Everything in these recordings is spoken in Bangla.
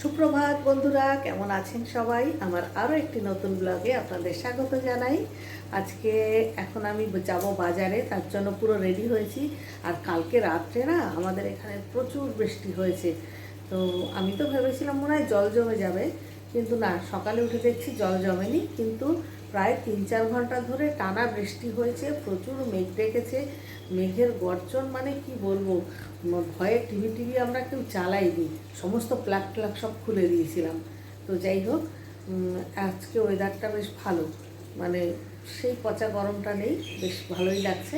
সুপ্রভাত বন্ধুরা, কেমন আছেন সবাই? আমার আরও একটি নতুন ব্লগে আপনাদের স্বাগত জানাই। আজকে এখন আমি যাব বাজারে, তার জন্য পুরো রেডি হয়েছি। আর কালকে রাত্রে না, আমাদের এখানে প্রচুর বৃষ্টি হয়েছে। তো আমি তো ভেবেছিলাম মনে হয় জল জমে যাবে, কিন্তু না, সকালে উঠে দেখছি জল জমেনি। কিন্তু প্রায় তিন চার ঘণ্টা ধরে টানা বৃষ্টি হয়েছে, প্রচুর মেঘ ডেকেছে। মেঘের গর্জন মানে কি বলব? ভয়ে টিভি টিভি আমরা কেউ চালাইনি। সমস্ত প্লাগ ট্লাগ সব খুলে দিয়েছিলাম। তো যাই হোক আজকে ওয়েদারটা বেশ ভালো। মানে সেই পচা গরমটা নেই, বেশ ভালোই লাগছে।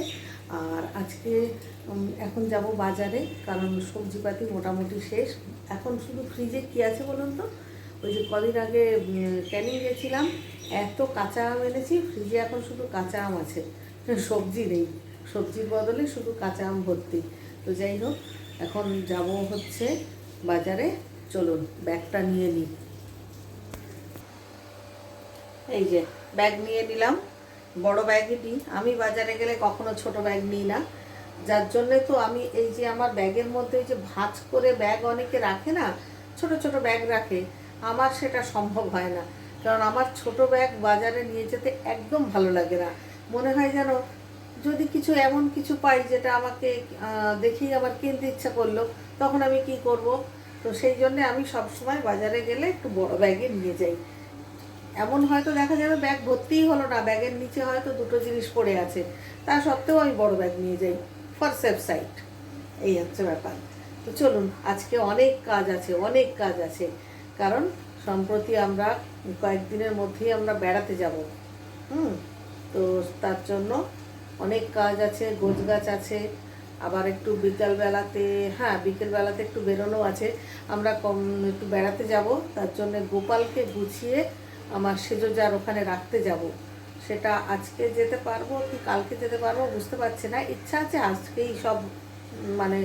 আর আজকে এখন যাব বাজারে, কারণ সবজিপাতি মোটামুটি শেষ। এখন শুধু ফ্রিজে কী আছে বলুন তো? ওই যে কদিন আগে ক্যানিং গেছিলাম, এত কাঁচা আম এনেছি, ফ্রিজে এখন শুধু কাঁচা আম আছে। সবজি নেই, সবজির বদলে শুধু কাঁচা আম ভর্তি। তো যাই হোক, এখন যাব হচ্ছে বাজারে, চলুন, ব্যাগটা নিয়ে নিই। এই যে, ব্যাগ নিয়ে নিলাম, বড় ব্যাগই নিই। আমি বাজারে গেলে কখনো ছোট ব্যাগ নিই না। যার জন্যে তো আমি এই যে আমার ব্যাগের মধ্যে যে ভাঁজ করে ব্যাগ অনেকে রাখে না, ছোট ছোট ব্যাগ রাখে আমার সেটা সম্ভব হয় না। কারণ আমার ছোট ব্যাগ বাজারে নিয়ে যেতে একদম ভালো লাগে না। মনে হয় যেন যদি কিছু এমন কিছু পাই যেটা আমাকে দেখেই আমার কিনতে ইচ্ছা করল, তখন আমি কি করব? তো সেই জন্যে আমি সবসময় বাজারে গেলে একটু বড় ব্যাগে নিয়ে যাই। এমন হয়তো দেখা যাবে ব্যাগ ভর্তিই হলো না, ব্যাগের নিচে হয়তো দুটো জিনিস পড়ে আছে। তা সত্ত্বেও আমি বড় ব্যাগ নিয়ে যাই ফর সেফ সাইড এই হচ্ছে ব্যাপার। তো চলুন, আজকে অনেক কাজ আছে, অনেক কাজ আছে। কারণ সম্প্রতি আমরা কয়েকদিনের মধ্যেই আমরা বেড়াতে যাব। হুম? তো তার জন্য অনেক কাজ আছে গোছগাছ আছে, আবার একটু বিকালবেলাতে হ্যাঁ বিকেলবেলাতে একটু বেরোনো আছে। আমরা কম একটু বেড়াতে যাব, তার জন্য গোপালকে গুছিয়ে আমার সেজোজার ওখানে রাখতে যাব। সেটা আজকে যেতে পারব কি কালকে যেতে পারব বুঝতে পারছি না। ইচ্ছা আছে আজকেই সব মানে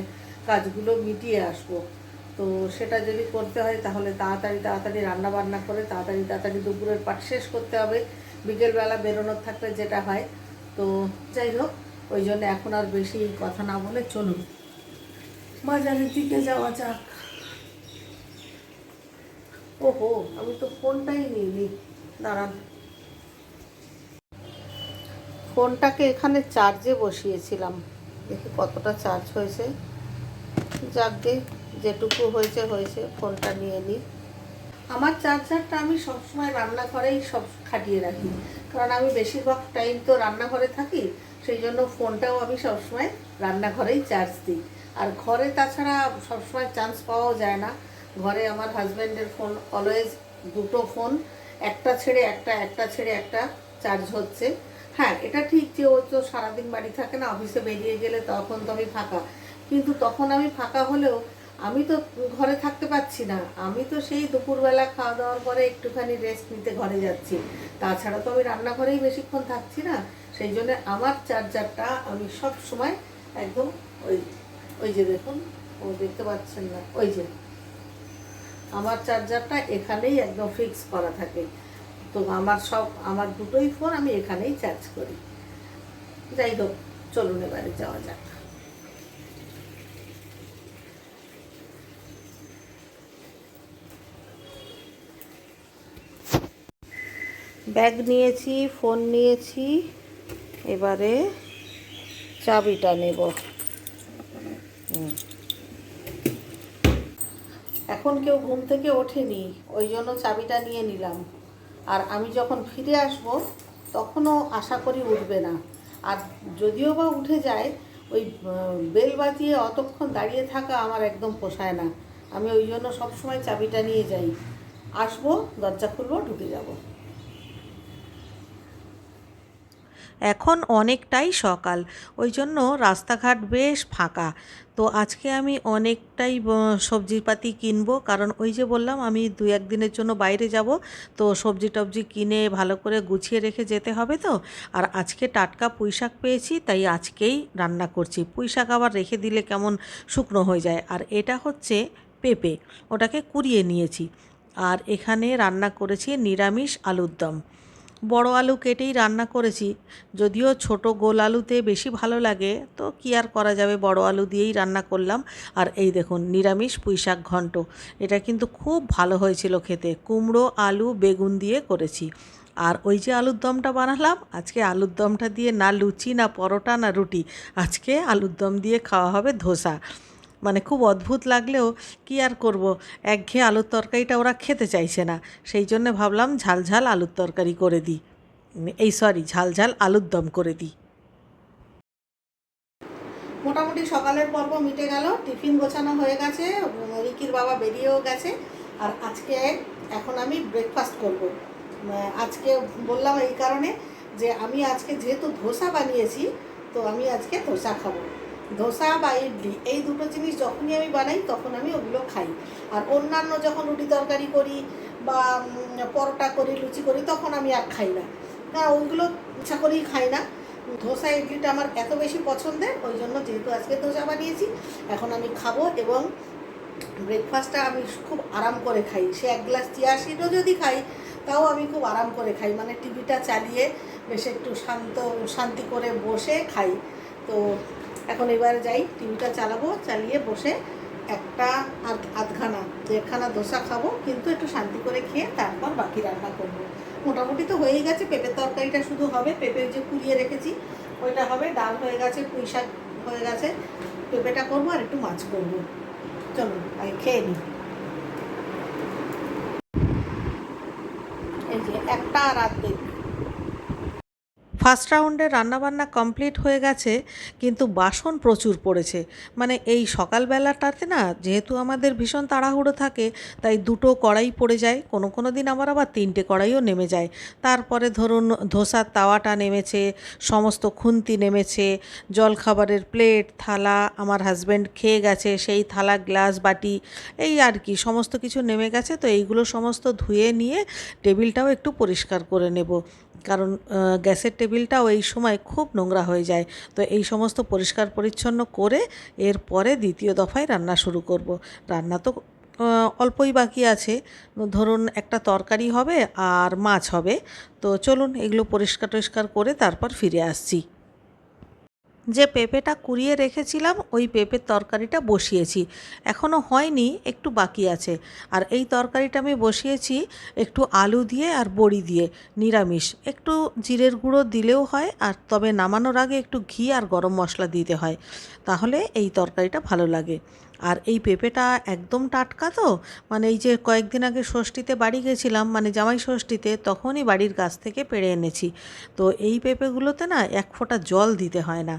কাজগুলো মিটিয়ে আসব। তো সেটা যদি করতে হয় তাহলে তাড়াতাড়ি তাড়াতাড়ি রান্না বান্না করে তাড়াতাড়ি তাড়াতাড়ি দুপুরের পাঠ শেষ করতে হবে। বিকেলবেলা বেরোনোর থাকলে যেটা হয়, তো যাই হোক, ওই জন্য এখন আর বেশি কথা না বলে চলুন। বাজারের দিকে যাওয়া যাক। ওহো, আমি তো ফোনটাই নিইনি। দাঁড়ান। ফোনটাকে এখানে চার্জে বসিয়েছিলাম। দেখি কতটা চার্জ হয়েছে। যাকে যেটুকু হয়েছে হয়েছে ফোনটা নিয়ে নিই। আমার চার্জারটা আমি সবসময় রান্নাঘরেই সব খাটিয়ে রাখি। কারণ আমি বেশিরভাগ টাইম তো রান্নাঘরে থাকি, সেই জন্য ফোনটাও আমি সবসময় রান্নাঘরেই চার্জ দিই। আর ঘরে তাছাড়া সবসময় চান্স পাওয়াও যায় না। ঘরে আমার হাজব্যান্ডের ফোন অলওয়েজ দুটো ফোন একটা ছেড়ে একটা একটা ছেড়ে একটা চার্জ হচ্ছে। হ্যাঁ এটা ঠিক যে ও তো সারাদিন বাড়ি থাকে না অফিসে বেরিয়ে গেলে তখন তো আমি ফাঁকা। কিন্তু তখন আমি ফাঁকা হলেও আমি তো ঘরে থাকতে পারছি না। আমি তো সেই দুপুরবেলা খাওয়া দাওয়ার পরে একটুখানি রেস্ট নিতে ঘরে যাচ্ছি। তাছাড়া তো আমি রান্নাঘরেই বেশিক্ষণ থাকছি না। সেই জন্য আমার চার্জারটা আমি সব সময় একদম ওই ওই যে দেখুন, ও দেখতে পাচ্ছেন না, ওই যে। আমার চার্জারটা এখানেই একদম ফিক্স করা থাকে। তো আমার সব, আমার দুটোই ফোন আমি এখানেই চার্জ করি। যাই হোক, চলুন এবারে যাওয়া যাক। ব্যাগ নিয়েছি, ফোন নিয়েছি, এবারে চাবিটা নেব। এখন কেউ ঘুম থেকে ওঠেনি, ওই জন্য চাবিটা নিয়ে নিলাম। আর আমি যখন ফিরে আসব, তখনও আশা করি উঠবে না। আর যদিও বা উঠে যায়, ওই বেল বাজিয়ে অতক্ষণ দাঁড়িয়ে থাকা আমার একদম পোষায় না। আমি ওই জন্য সবসময় চাবিটা নিয়ে যাই। আসব, দরজা খুলবো, ঢুকে যাব। এখন অনেকটাই সকাল, ওই জন্য রাস্তাঘাট বেশ ফাঁকা। তো আজকে আমি অনেকটাই সবজিপাতি কিনবো, কারণ ওই যে বললাম আমি দু একদিনের জন্য বাইরে যাব, তো সবজি টবজি কিনে ভালো করে গুছিয়ে রেখে যেতে হবে তো। আর আজকে টাটকা পুঁই শাক পেয়েছি, তাই আজকেই রান্না করছি। পুঁই শাক আবার রেখে দিলে কেমন শুকনো হয়ে যায়। আর এটা হচ্ছে পেঁপে, ওটাকে কুড়িয়ে নিয়েছি। আর এখানে রান্না করেছি নিরামিষ আলুর দম বড় আলু কেটেই রান্না করেছি। যদিও ছোট গোল আলুতে বেশি ভালো লাগে, তো কি আর করা যাবে? বড় আলু দিয়েই রান্না করলাম। আর এই দেখুন, নিরামিষ পুঁইশাক ঘন্ট। এটা কিন্তু খুব ভালো হয়েছিল খেতে। কুমড়ো, আলু, বেগুন দিয়ে করেছি। আর ওই যে আলুর দমটা বানালাম, আজকে আলুর দমটা দিয়ে না লুচি, না পরোটা, না রুটি। আজকে আলুর দম দিয়ে খাওয়া হবে ধোসা। মানে খুব অদ্ভুত লাগলেও কি আর করব? একঘেয়ে আলুর তরকারিটা ওরা খেতে চাইছে না। সেই জন্য ভাবলাম ঝাল ঝাল আলুর তরকারি করে দিই। এই সরি ঝাল ঝাল আলুর দম করে দিই। মোটামুটি সকালের পর্ব মিটে গেল, টিফিন গোছানো হয়ে গেছে, রিকির বাবা বেরিয়েও গেছে, আর আজকে এখন আমি ব্রেকফাস্ট করব। আজকে বললাম এই কারণে যে আমি আজকে যেহেতু ধোসা বানিয়েছি, তো আমি আজকে ধোসা খাব। ধোসা বা ইডলি, এই দুটো জিনিস যখনই আমি বানাই তখন আমি ওগুলো খাই। আর অন্যান্য যখন রুটি তরকারি করি বা পরোটা করি, লুচি করি, তখন আমি আর খাই না। হ্যাঁ ওইগুলো ইচ্ছা করেই খাই না। ধোসা ইডলিটা আমার এত বেশি পছন্দের, ওই জন্য যেহেতু আজকে ধোসা বানিয়েছি, এখন আমি খাব এবং ব্রেকফাস্টটা আমি খুব আরাম করে খাই। সে এক গ্লাস চিয়া সিডও যদি খাই, তাও আমি খুব আরাম করে খাই। মানে টিভিটা চালিয়ে বেশ একটু শান্ত, শান্তি করে বসে খাই। তো এখন এবার যাই টিভিটা চালাবো, চালিয়ে বসে একটা আধ, আধখানা, দেড়খানা দোসা খাব, কিন্তু একটু শান্তি করে খেয়ে তারপর বাকি রান্না করব। মোটামুটি তো হয়েই গেছে, পেঁপের তরকারিটা শুধু হবে, পেঁপে যে কুড়িয়ে রেখেছি, ওইটা হবে, ডাল হয়ে গেছে, পুঁই শাক হয়ে গেছে, পেঁপেটা করব আর একটু মাছ করব। চলুন আগে খেয়ে নিই। এই যে একটা অর্ধেক ফার্স্ট রাউন্ডে রান্নাবান্না কমপ্লিট হয়ে গেছে, কিন্তু বাসন প্রচুর পড়েছে। মানে এই সকালবেলাটাতে না, যেহেতু আমাদের ভীষণ তাড়াহুড়ো থাকে, তাই দুটো কড়াই পড়ে যায়। কোনো কোনো দিন আবার আবার তিনটে কড়াইও নেমে যায়। তারপরে ধরুন, ধোসার তাওয়াটা নেমেছে, সমস্ত খুন্তি নেমেছে, জলখাবারের প্লেট, থালা, আমার হাজব্যান্ড খেয়ে গেছে, সেই থালা, গ্লাস, বাটি, এই আর কি, সমস্ত কিছু নেমে গেছে। তো এইগুলো সমস্ত ধুয়ে নিয়ে টেবিলটাও একটু পরিষ্কার করে নেব। কারণ গ্যাসের টেবিলটাও এই সময় খুব নোংরা হয়ে যায়। তো এই সমস্ত পরিষ্কার পরিচ্ছন্ন করে এরপরে দ্বিতীয় দফায় রান্না শুরু করব। রান্না তো অল্পই বাকি আছে। ধরুন একটা তরকারি হবে আর মাছ হবে। তো চলুন এগুলো পরিষ্কার টরিষ্কার করে তারপর ফিরে আসছি। যে পেঁপেটা কুড়িয়ে রেখেছিলাম, ওই পেঁপের তরকারিটা বসিয়েছি। এখনও হয়নি, একটু বাকি আছে। আর এই তরকারিটা আমি বসিয়েছি একটু আলু দিয়ে আর বড়ি দিয়ে, নিরামিষ। একটু জিরের গুঁড়ো দিলেও হয়, আর তবে নামানোর আগে একটু ঘি আর গরম মশলা দিতে হয়। তাহলে এই তরকারিটা ভালো লাগে। আর এই পেঁপেটা একদম টাটকা তো? মানে এই যে কয়েকদিন আগে ষষ্ঠীতে বাড়ি গেছিলাম মানে জামাই ষষ্ঠীতে, তখনই বাড়ির গাছ থেকে পেড়ে এনেছি। তো এই পেঁপেগুলোতে না এক ফোঁটা জল দিতে হয় না।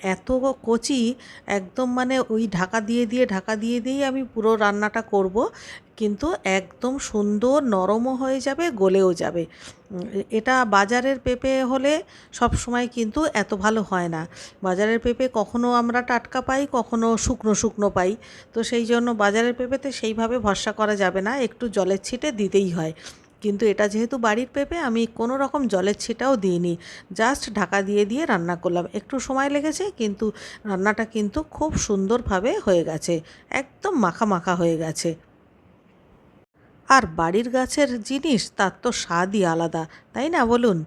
এত কচি, একদম মানে ওই ঢাকা দিয়ে দিয়ে, ঢাকা দিয়ে, দিয়েই আমি পুরো রান্নাটা করব। কিন্তু একদম সুন্দর নরমও হয়ে যাবে, গলেও যাবে। এটা বাজারের পেঁপে হলে সব সময় কিন্তু এত ভালো হয় না। বাজারের পেঁপে কখনো আমরা টাটকা পাই, কখনো শুকনো শুকনো পাই। তো সেই জন্য বাজারের পেঁপেতে সেইভাবে ভরসা করা যাবে না, একটু জলের ছিটে দিতেই হয়। কিন্তু এটা যেহেতু বাড়ির পেঁপে, আমি কোনো রকম জলের ছিটাও দিইনি। জাস্ট ঢাকা দিয়ে দিয়ে রান্না করলাম। একটু সময় লেগেছে, কিন্তু রান্নাটা কিন্তু খুব সুন্দরভাবে হয়ে গেছে। একদম মাখা মাখা হয়ে গেছে। আর বাড়ির গাছের জিনিস, তার তো স্বাদই আলাদা, তাই না বলুন?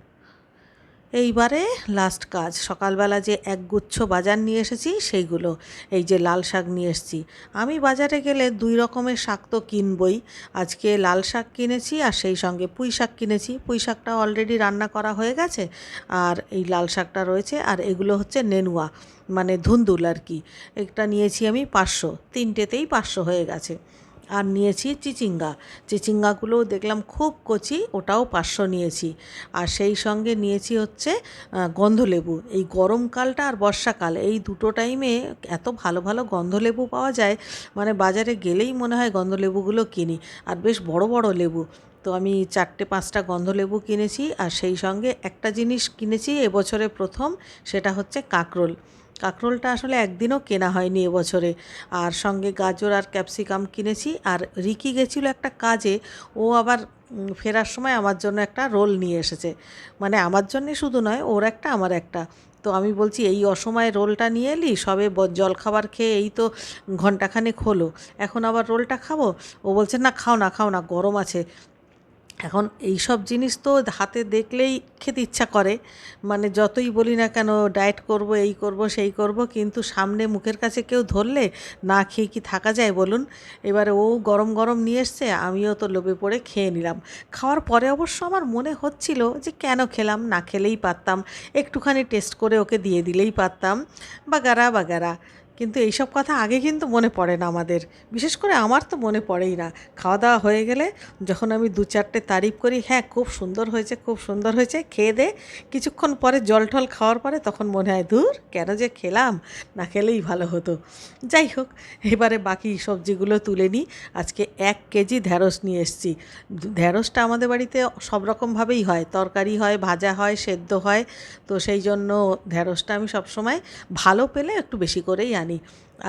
এইবারে লাস্ট কাজ। সকালবেলা যে একগুচ্ছ বাজার নিয়ে এসেছি, সেইগুলো। এই যে লাল শাক নিয়ে এসেছি। আমি বাজারে গেলে দুই রকমের শাক তো কিনবই। আজকে লাল শাক কিনেছি আর সেই সঙ্গে পুঁই শাক কিনেছি। পুঁই শাকটা অলরেডি রান্না করা হয়ে গেছে আর এই লাল শাকটা রয়েছে আর এগুলো হচ্ছে নেনুয়া মানে ধুন্দুল আর কি। একটা নিয়েছি আমি পাঁচশো, তিনটেতেই পাঁচশো হয়ে গেছে। আর নিয়েছি চিচিঙ্গা। চিচিঙ্গাগুলোও দেখলাম খুব কচি, ওটাও পাঁচশো নিয়েছি। আর সেই সঙ্গে নিয়েছি হচ্ছে গন্ধলেবু। এই গরমকালটা আর বর্ষাকাল, এই দুটো টাইমে এত ভালো ভালো গন্ধলেবু পাওয়া যায় মানে বাজারে গেলেই মনে হয় গন্ধলেবুগুলো কিনি। আর বেশ বড় বড় লেবু। তো আমি চারটে পাঁচটা গন্ধলেবু কিনেছি, আর সেই সঙ্গে একটা জিনিস কিনেছি, এবছরে প্রথম, সেটা হচ্ছে কাঁকরোল। কাঁকরোলটা আসলে একদিনও কেনা হয়নি এবছরে। আর সঙ্গে গাজর আর ক্যাপসিকাম কিনেছি। আর রিকি গেছিল একটা কাজে, ও আবার ফেরার সময় আমার জন্য একটা রোল নিয়ে এসেছে। মানে আমার জন্যে শুধু নয়, ওর একটা, আমার একটা। তো আমি বলছি, এই অসময়ে রোলটা নিয়ে এলি? সবে ব- জলখাবার খেয়ে এই তো ঘন্টাখানেক হলো। এখন আবার রোলটা খাব? ও বলছে, না, খাও না খাও না, গরম আছে। এখন এই সব জিনিস তো হাতে দেখলেই খেতে ইচ্ছা করে। মানে যতই বলি না কেন, ডায়েট করব, এই করব, সেই করব, কিন্তু সামনে মুখের কাছে কেউ ধরলে না খেয়ে কি থাকা যায় বলুন? এবারে ও গরম গরম নিয়ে এসছে, আমিও তো লোভে পড়ে খেয়ে নিলাম। খাওয়ার পরে অবশ্য আমার মনে হচ্ছিল যে কেন খেলাম, না খেলেই পারতাম। একটুখানি টেস্ট করে ওকে দিয়ে দিলেই পারতাম। বাগারা বাগারা। কিন্তু এইসব কথা আগে কিন্তু মনে পড়ে না আমাদের। বিশেষ করে আমার তো মনে পড়েই না। খাওয়া দাওয়া হয়ে গেলে যখন আমি দু চারটে তারিফ করি হ্যাঁ খুব সুন্দর হয়েছে, খুব সুন্দর হয়েছে, খেয়ে দে। কিছুক্ষণ পরে জল টল খাওয়ার পরে তখন মনে হয় দূর কেন যে খেলাম? না খেলেই ভালো হতো। যাই হোক, এবারে বাকি সবজিগুলো তুলে নিই। আজকে এক কেজি ঢ্যাঁড়স নিয়ে এসেছি। ঢ্যাঁড়সটা আমাদের বাড়িতে সব রকমভাবেই হয়। তরকারি হয়, ভাজা হয়, সেদ্ধ হয়। তো সেই জন্য ঢ্যাঁড়সটা আমি সবসময় ভালো পেলে একটু বেশি করেই আনি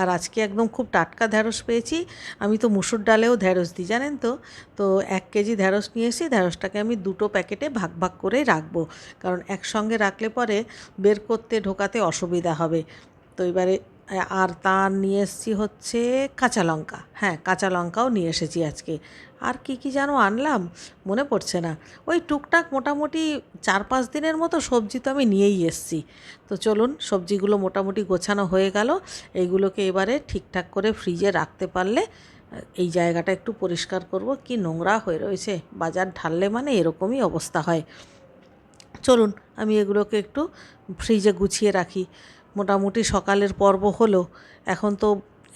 আর আজকে একদম খুব টাটকা ঢ্যাঁড়স পেয়েছি। আমি তো মুসুর ডালেও ঢ্যাঁড়স দিই, জানেন তো? তো এক কেজি ঢ্যাঁড়স নিয়ে এসে ঢ্যাঁড়সটাকে আমি দুটো প্যাকেটে ভাগ ভাগ করে রাখব। কারণ একসঙ্গে রাখলে পরে বের করতে ঢোকাতে অসুবিধা হবে। তো এবারে আর তার নিয়ে এসেছি হচ্ছে কাঁচা লঙ্কা। হ্যাঁ কাঁচা লঙ্কাও নিয়ে এসেছি আজকে। আর কি কি যেন আনলাম? মনে পড়ছে না। ওই টুকটাক মোটামুটি চার পাঁচ দিনের মতো সবজি তো আমি নিয়েই এসেছি। তো চলুন, সবজিগুলো মোটামুটি গোছানো হয়ে গেল। এইগুলোকে এবারে ঠিকঠাক করে ফ্রিজে রাখতে পারলে, এই জায়গাটা একটু পরিষ্কার করব। কি নোংরা হয়ে রয়েছে। বাজার ঢাললে মানে এরকমই অবস্থা হয়। চলুন, আমি এগুলোকে একটু ফ্রিজে গুছিয়ে রাখি। মোটামুটি সকালের পর্ব হলো। এখন তো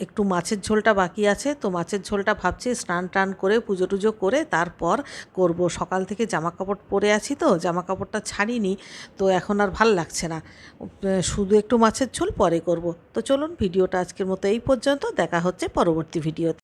একটু মাছের ঝোলটা বাকি আছে, তো মাছের ঝোলটা ভাবছি স্নান টান করে, পুজো টুজো করে তারপর করব। সকাল থেকে জামা কাপড় পরে আছি তো জামা কাপড়টা ছাড়িনি, তো এখন আর ভালো লাগছে না। শুধু একটু মাছের ঝোল পরে করব। তো চলুন ভিডিওটা আজকের মতো এই পর্যন্ত, দেখা হচ্ছে পরবর্তী ভিডিওতে।